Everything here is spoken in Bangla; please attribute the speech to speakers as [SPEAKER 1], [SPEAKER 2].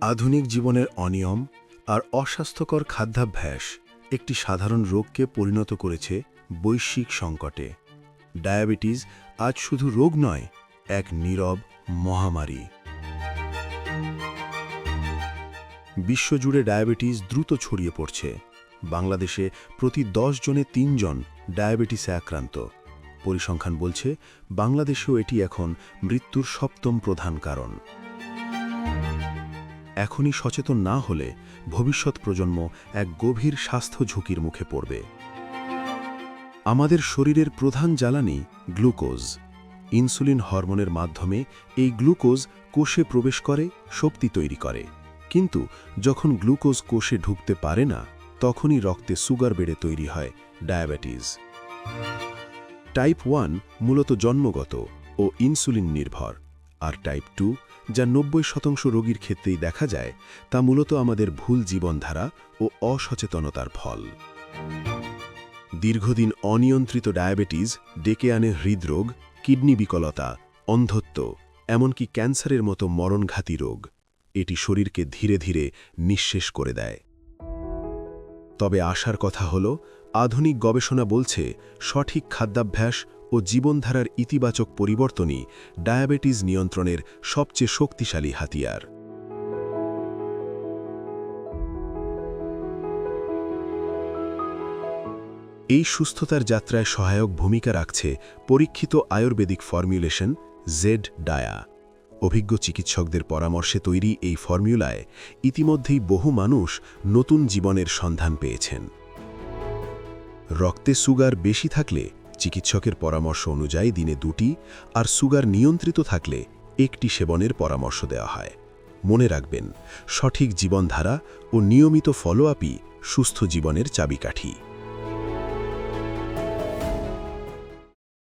[SPEAKER 1] আধুনিক জীবনের অনিয়ম আর অস্বাস্থ্যকর খাদ্যাভ্যাস একটি সাধারণ রোগকে পরিণত করেছে বৈশ্বিক সংকটে। ডায়াবেটিস আজ শুধু রোগ নয়, এক নীরব মহামারী। বিশ্বজুড়ে ডায়াবেটিস দ্রুত ছড়িয়ে পড়ছে। বাংলাদেশে প্রতি দশ জনে তিনজন ডায়াবেটিসে আক্রান্ত। পরিসংখ্যান বলছে, বাংলাদেশেও এটি এখন মৃত্যুর সপ্তম প্রধান কারণ। এখনই সচেতন না হলে ভবিষ্যৎ প্রজন্ম এক গভীর স্বাস্থ্য ঝুঁকির মুখে পড়বে। আমাদের শরীরের প্রধান জ্বালানি গ্লুকোজ। ইনসুলিন হরমোনের মাধ্যমে এই গ্লুকোজ কোষে প্রবেশ করে, শক্তি তৈরি করে। কিন্তু যখন গ্লুকোজ কোষে ঢুকতে পারে না, তখনই রক্তে সুগার বেড়ে তৈরি হয়, ডায়াবেটিস। টাইপ ওয়ান মূলত জন্মগত ও ইনসুলিন নির্ভর। আর টাইপ টু, যা নব্বই শতাংশ রোগীর ক্ষেত্রেই দেখা যায়, তা মূলত আমাদের ভুল জীবনধারা ও অসচেতনতার ফল। দীর্ঘদিন অনিয়ন্ত্রিত ডায়াবেটিস, ডেকে আনে হৃদরোগ, কিডনি বিকলতা, অন্ধত্ব, এমনকি ক্যান্সারের মতো মরণঘাতী রোগ। এটি শরীরকে ধীরে ধীরে নিঃশেষ করে দেয়। তবে আশার কথা হল আধুনিক গবেষণা বলছে, সঠিক খাদ্যাভ্যাস ও জীবনধারার ইতিবাচক পরিবর্তনই ডায়াবেটিস নিয়ন্ত্রণের সবচেয়ে শক্তিশালী হাতিয়ার। এই সুস্থতার যাত্রায় সহায়ক ভূমিকা রাখছে পরীক্ষিত আয়ুর্বেদিক ফর্মুলেশন জেড ডায়া। অভিজ্ঞ চিকিৎসকদের পরামর্শে তৈরি এই ফর্মুলায় ইতিমধ্যেই বহু মানুষ নতুন জীবনের সন্ধান পেয়েছেন। রক্তে সুগার বেশি থাকলে চিকিৎসকের পরামর্শ অনুযায়ী দিনে দুটি আর সুগার নিয়ন্ত্রিত থাকলে একটি সেবনের পরামর্শ দেওয়া হয়। মনে রাখবেন, সঠিক জীবনধারা ও নিয়মিত ফলো আপই সুস্থ জীবনের চাবিকাঠি।